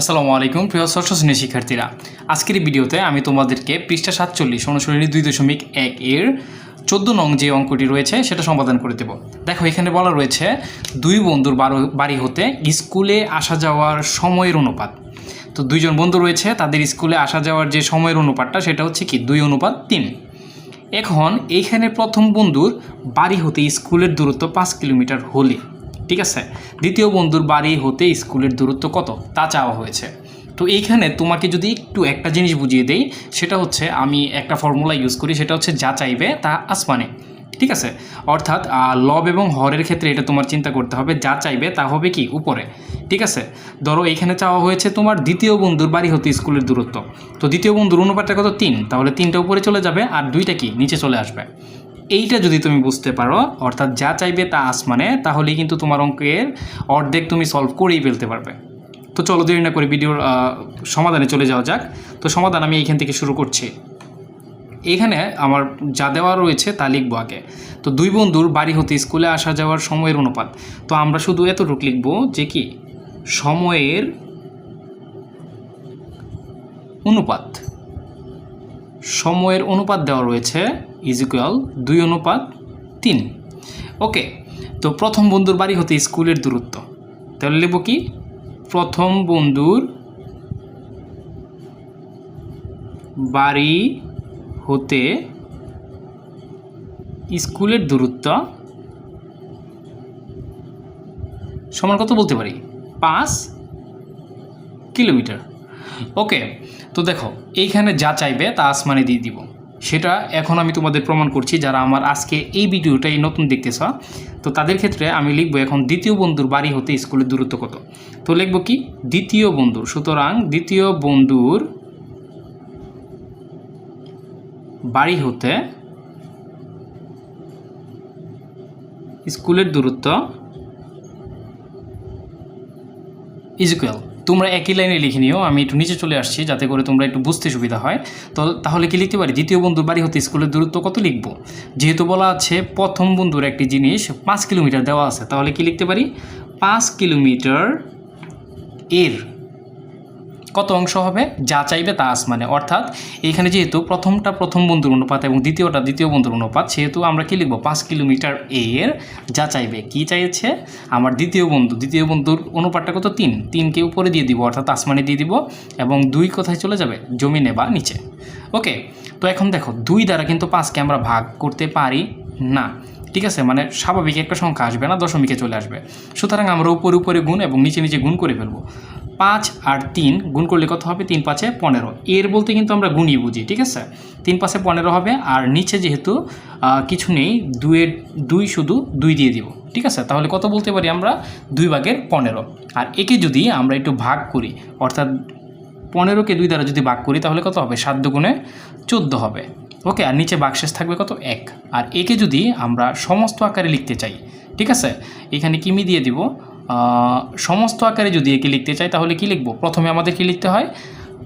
আসসালামু আলাইকুম, প্রিয় ষষ্ঠ শ্রেণির শিক্ষার্থীরা। আজকের ভিডিওতে আমি তোমাদেরকে পৃষ্ঠা সাতচল্লিশ, অনুশীলনী দুই দশমিক এক এর চোদ্দ নং যে অঙ্কটি রয়েছে, সেটা সমাধান করে দেব। দেখো, এখানে বলা রয়েছে, দুই বন্ধুর বারো, বাড়ি হতে স্কুলে আসা যাওয়ার সময়ের অনুপাত। তো দুইজন বন্ধু রয়েছে, তাদের স্কুলে আসা যাওয়ার যে সময়ের অনুপাতটা, সেটা হচ্ছে কি? দুই অনুপাত তিন। এখন এইখানে প্রথম বন্ধুর বাড়ি হতে স্কুলের দূরত্ব পাঁচ কিলোমিটার হলে। ঠিক আছে? দ্বিতীয় বন্ধুর বাড়ি হতে স্কুলের দূরত্ব কত? তা চাওয়া হয়েছে। তো এইখানে তোমাকে যদি একটু একটা জিনিস বুঝিয়ে দেই, সেটা হচ্ছে আমি একটা ফর্মুলা ইউজ করি, সেটা হচ্ছে যা চাইবে তা আসমানে। ঠিক আছে? অর্থাৎ লব এবং হরের ক্ষেত্রে এটা তোমার চিন্তা করতে হবে, যা চাইবে তা হবে কি? উপরে। ঠিক আছে? ধরো এইখানে চাওয়া হয়েছে তোমার দ্বিতীয় বন্ধুর বাড়ি হতে স্কুলের দূরত্ব। তো দ্বিতীয় বন্ধুর অনুপাতটা কত? তিন। তাহলে তিনটা উপরে চলে যাবে আর দুইটা কি? নিচে চলে আসবে। এইটা যদি তুমি বুঝতে পারো, অর্থাৎ যা চাইবে তা আসমানে, তাহলেই কিন্তু তোমার অঙ্কের অর্ধেক তুমি সলভ করেই ফেলতে পারবে। তো চলো দেরি না করে ভিডিওর সমাধানে চলে যাওয়া যাক। তো সমাধান আমি এইখান থেকে শুরু করছি। এখানে আমার যা দেওয়া রয়েছে তা লিখব আগে। তো দুই বন্ধুর বাড়ি হতে স্কুলে আসা যাওয়ার সময়ের অনুপাত। তো আমরা শুধু এতটুকু লিখব যে কি? সময়ের অনুপাত। সময়ের অনুপাত দেওয়া রয়েছে ইজ ইকুয়াল দুই অনুপাত তিন। ওকে তো প্রথম বন্ধুর বাড়ি হতে স্কুলের দূরত্ব। তাহলে লিখব কি? প্রথম বন্ধুর বাড়ি হতে স্কুলের দূরত্ব সমান কত বলতে পারি? পাঁচ কিলোমিটার। ওকে তো দেখো, এইখানে যা চাইবে তা আসমানে দিয়ে দিব। সেটা এখন আমি তোমাদের প্রমাণ করছি যারা আমার আজকে এই ভিডিওটাই নতুন দেখতেছ। তো তাদের ক্ষেত্রে আমি লিখব এখন দ্বিতীয় বন্ধুর বাড়ি হতে স্কুলের দূরত্ব কত? তো লিখব কি? দ্বিতীয় বন্ধুর। সুতরাং দ্বিতীয় বন্ধুর বাড়ি হতে স্কুলের দূরত্ব ইজুকুয়াল তোমরা একই লাইনে লিখে নিও, আমি একটু নিচে চলে আসছি যাতে করে তোমরা একটু বুঝতে সুবিধা হয়। তো তাহলে কি লিখতে পারি? দ্বিতীয় বন্ধুর বাড়ি হতে স্কুলের দূরত্ব কত লিখব? যেহেতু বলা আছে প্রথম বন্ধুর একটি জিনিস পাঁচ কিলোমিটার দেওয়া আছে, তাহলে কি লিখতে পারি? পাঁচ কিলোমিটার এর কত অংশ হবে? যা চাইবে তা আসমানে। অর্থাৎ এইখানে যেহেতু প্রথমটা প্রথম বন্ধুর অনুপাত এবং দ্বিতীয়টা দ্বিতীয় বন্ধুর অনুপাত, সেহেতু আমরা কি লিখব? পাঁচ কিলোমিটার এ এর যা চাইবে। কি চাইছে? আমার দ্বিতীয় বন্ধু। দ্বিতীয় বন্ধুর অনুপাতটা কত? তিন। তিনকে উপরে দিয়ে দিব, অর্থাৎ আসমানে দিয়ে দিব এবং দুই কোথায় চলে যাবে? জমিনে বা নিচে। ওকে, তো এখন দেখো, দুই দ্বারা কিন্তু পাঁচকে আমরা ভাগ করতে পারি না। ঠিক আছে? মানে স্বাভাবিক একটা সংখ্যা আসবে না, দশমিকে চলে আসবে। সুতরাং আমরা উপরে উপরে গুণ এবং নিচে নিচে গুণ করে ফেলব। পাঁচ আর তিন, গুণ করলে কত হবে? তিন পাঁচে পনেরো। এর বলতে কিন্তু আমরা গুণই বুঝি, ঠিক আছে? তিন পাঁচে পনেরো হবে, আর নিচে যেহেতু কিছু নেই দুয়ের দুই শুধু দুই দিয়ে দিব, ঠিক আছে? তাহলে কত বলতে পারি আমরা? দুই ভাগের পনেরো। আর একে যদি আমরা একটু ভাগ করি, অর্থাৎ পনেরোকে দুই দ্বারা যদি ভাগ করি, তাহলে কত হবে? সাত দুগুণে চোদ্দ হবে। ওকে, আর নিচে বাক্সেস থাকবে কত? এক। আর একে যদি আমরা সমস্ত আকারে লিখতে চাই, ঠিক আছে? এখানে কিমি দিয়ে দিব? সমস্ত আকারে যদি একে লিখতে চাই, তাহলে কি লিখব? প্রথমে আমাদের কি লিখতে হয়,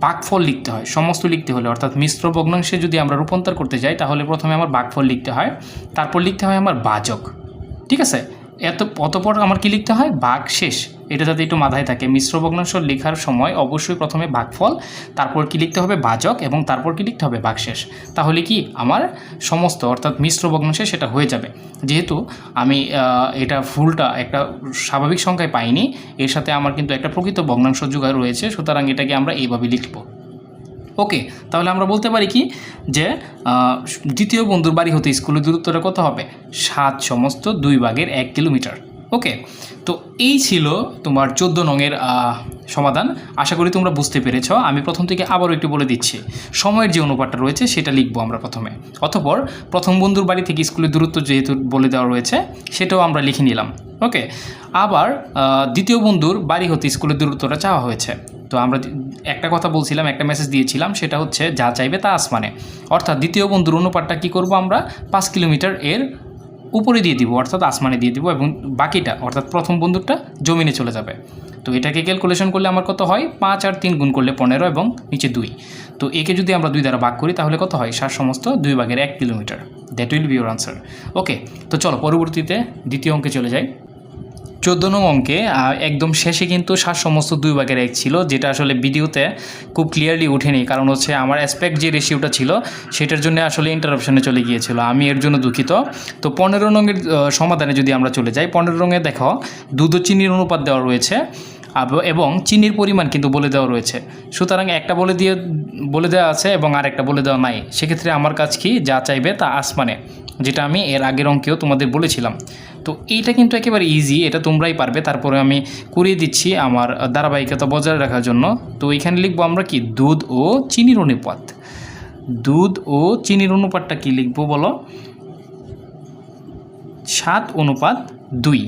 বাকফল লিখতে হয়, সমস্ত লিখতে হলে। অর্থাৎ মিশ্র ভগ্নাংশে যদি আমরা রূপান্তর করতে যাই, তাহলে প্রথমে আমার বাকফল লিখতে হয়, তারপর লিখতে হয় আমার বাজক ঠিক আছে? এত অতপর আমার কি লিখতে হয়? ভাগ শেষ। এটা যাতে একটু মাথায় থাকে। মিশ্র ভগ্নাংশ লেখার সময় অবশ্যই প্রথমে ভাগফল, তারপর কি লিখতে হবে? বাজক এবং তারপর কি লিখতে হবে? ভাগশেষ তাহলে কি আমার সমস্ত, অর্থাৎ মিশ্র ভগ্নাংশে সেটা হয়ে যাবে। যেহেতু আমি এটা ফুলটা একটা স্বাভাবিক সংখ্যায় পাইনি, এর সাথে আমার কিন্তু একটা প্রকৃত ভগ্নাংশ যোগায় রয়েছে, সুতরাং এটাকে আমরা এইভাবে লিখব। ওকে তাহলে আমরা বলতে পারি কি? যে দ্বিতীয় বন্ধুর বাড়ি হতে স্কুলের দূরত্বটা কত হবে? সাত সমস্ত দুই ভাগের এক কিলোমিটার। ওকে তো এই ছিল তোমার চোদ্দ আহ, সমাধান। আশা করি তোমরা বুঝতে পেরেছ। আমি প্রথম থেকে আবারও একটু বলে দিচ্ছি। সময়ের যে অনুপাতটা রয়েছে সেটা লিখব আমরা প্রথমে। অতপর প্রথম বন্ধুর বাড়ি থেকে স্কুলের দূরত্ব যেহেতু বলে দেওয়া রয়েছে সেটাও আমরা লিখে নিলাম। ওকে আবার দ্বিতীয় বন্ধুর বাড়ি হতে স্কুলের দূরত্বটা চাওয়া হয়েছে। তো আমরা একটা কথা বলছিলাম, একটা মেসেজ দিয়েছিলাম, সেটা হচ্ছে যা চাইবে তা আসমানে। অর্থাৎ দ্বিতীয় বন্ধুর অনুপাতটা কী করব আমরা? পাঁচ কিলোমিটার এর উপরে দিয়ে দিব, অর্থাৎ আসমানে দিয়ে দিব এবং বাকিটা, অর্থাৎ প্রথম বন্ধুরটা জমিনে চলে যাবে। তো এটাকে ক্যালকুলেশন করলে আমার কত হয়? পাঁচ আর তিন গুণ করলে পনেরো এবং নিচে দুই। তো একে যদি আমরা দুই দ্বারা ভাগ করি, তাহলে কত হয়? সার সমস্ত দুই ভাগের এক kilometre. That will be your answer okay তো চলো পরবর্তীতে দ্বিতীয় অঙ্কে চলে যাই। চোদ্দ নং অঙ্কে একদম শেষে কিন্তু সাত সমস্ত দুই ভাগের এক ছিল, যেটা আসলে ভিডিওতে খুব ক্লিয়ারলি উঠেনি, কারণ হচ্ছে আমার অ্যাসপেক্ট যে রেশিওটা ছিল, সেটার জন্য আসলে ইন্টারাপশনে চলে গিয়েছিল, আমি এর জন্য দুঃখিত। তো পনেরো রঙের সমাধানে যদি আমরা চলে যাই, পনেরো রঙে দেখো, দুধ চিনির অনুপাত দেওয়া রয়েছে এবং চিনির পরিমাণ কিন্তু বলে দেওয়া রয়েছে। সুতরাং একটা বলে দিয়ে, বলে দেওয়া আছে এবং আরেকটা বলে দেওয়া নাই। সেক্ষেত্রে আমার কাজ কি? যা চাইবে তা আসমানে, যেটা আমি এর আগের অঙ্কেও তোমাদের বলেছিলাম। তো এইটা কিন্তু একেবারে ইজি এটা তোমরাই পারবে। তারপরে আমি করিয়ে দিচ্ছি আমার ধারাবাহিকতা বজায় রাখার জন্য। তো এখানে লিখব আমরা কি? দুধ ও চিনির অনুপাত। দুধ ও চিনির অনুপাতটা কি লিখব বলো? সাত অনুপাত দুই।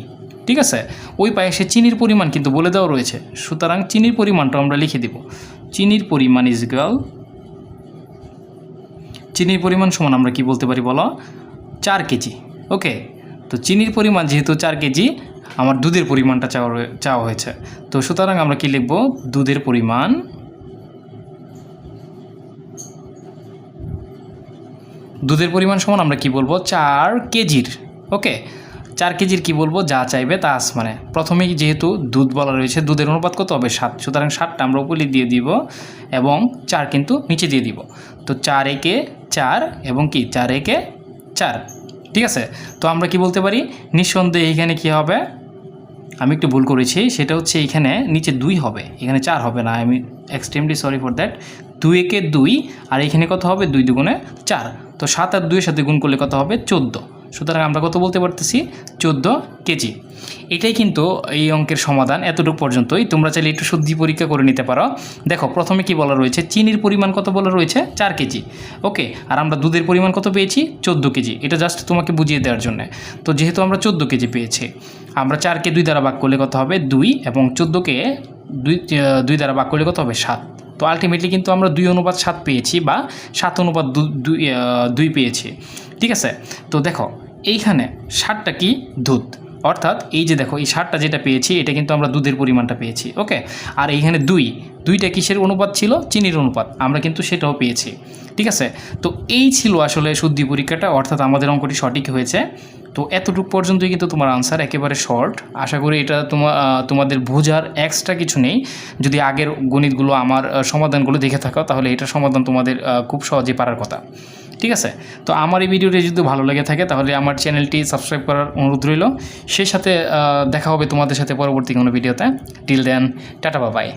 ঠিক আছে? ওই পায়েসে চিনির পরিমাণ কিন্তু বলে দেওয়া রয়েছে। সুতরাং চিনির পরিমাণটা আমরা লিখে দিব। চিনির পরিমাণ ইজ ইকুয়াল চিনির পরিমাণ সমান আমরা কি বলতে পারি বলো? চার কেজি। ওকে? তো চিনির পরিমাণ যেহেতু চার কেজি, আমার দুধের পরিমাণটা চাওয়া চাওয়া হয়েছে। তো সুতরাং আমরা কি লিখব? দুধের পরিমাণ দুধের পরিমাণ সমান আমরা কি বলব? চার কেজির। ওকে? চার কেজির কি বলব, যা চাইবে তা আসমানে প্রথমেই যেহেতু দুধ বলা রয়েছে, দুধের অনুপাত কত হবে? সাত। সুতরাং সাতটা আমরা উপরে দিয়ে দিব এবং চার কিন্তু নিচে দিয়ে দিব। তো চার একে চার এবং কি? চার একে চার। ঠিক আছে? তো আমরা কি বলতে পারি? নিঃসন্দেহে এখানে কি হবে? আমি একটু ভুল করেছি, সেটা হচ্ছে এখানে নিচে দুই হবে। এখানে চার হবে না। আমি এক্সট্রিমলি সরি ফর দ্যাট দুই একে দুই, আর এখানে কত হবে? দুই দুগুণে চার। তো সাত আর দুইয়ের সাথে গুণ করলে কত হবে? চোদ্দ। সুতরাং আমরা কত বলতে পারতেছি? চোদ্দ কেজি। এটাই কিন্তু এই অঙ্কের সমাধান এতটুকু পর্যন্তই। তোমরা চাইলে একটু শুদ্ধি পরীক্ষা করে নিতে পারো। দেখো, প্রথমে কি বলা রয়েছে? চিনির পরিমাণ কত বলা রয়েছে? চার কেজি। ওকে, আর আমরা দুধের পরিমাণ কত পেয়েছি? চোদ্দ কেজি। এটা জাস্ট তোমাকে বুঝিয়ে দেওয়ার জন্য। তো যেহেতু আমরা চোদ্দ কেজি পেয়েছি, আমরা চারকে দুই দ্বারা ভাগ করলে কত হবে? দুই, এবং চোদ্দোকে দুই দুই দ্বারা ভাগ করলে কত হবে? সাত। তো আলটিমেটলি কিন্তু আমরা দুই অনুপাত সাত পেয়েছি বা সাত অনুপাত দুই পেয়েছি। ঠিক আছে? তো দেখো এইখানে সাতটা কি? দুধ। অর্থাৎ এই যে দেখো, এই সারটা যেটা পেয়েছি, এটা কিন্তু আমরা দুধের পরিমাণটা পেয়েছি, ওকে? আর এইখানে দুই। দুইটা কিসের অনুপাত ছিল? চিনির অনুপাত। আমরা কিন্তু সেটাও পেয়েছি, ঠিক আছে? তো এই ছিল আসলে শুদ্ধি পরীক্ষাটা, অর্থাৎ আমাদের অঙ্কটি সঠিক হয়েছে। তো এতটুকু পর্যন্তই কিন্তু তোমার আনসার একেবারে শর্ট আশা করি এটা তোমার তোমাদের বোঝার এক্সট্রা কিছু নেই। যদি আগের গণিতগুলো আমার সমাধানগুলো দেখে থাকো, তাহলে এটার সমাধান তোমাদের খুব সহজে পারার কথা। ঠিক আছে? তো আমার এই ভিডিওটি যদি ভালো লেগে থাকে, তাহলে আমার চ্যানেলটি সাবস্ক্রাইব করার অনুরোধ রইল। সেই সাথে দেখা হবে তোমাদের সাথে পরবর্তী কোনো ভিডিওতে। টিল দেন টাটা বাবাই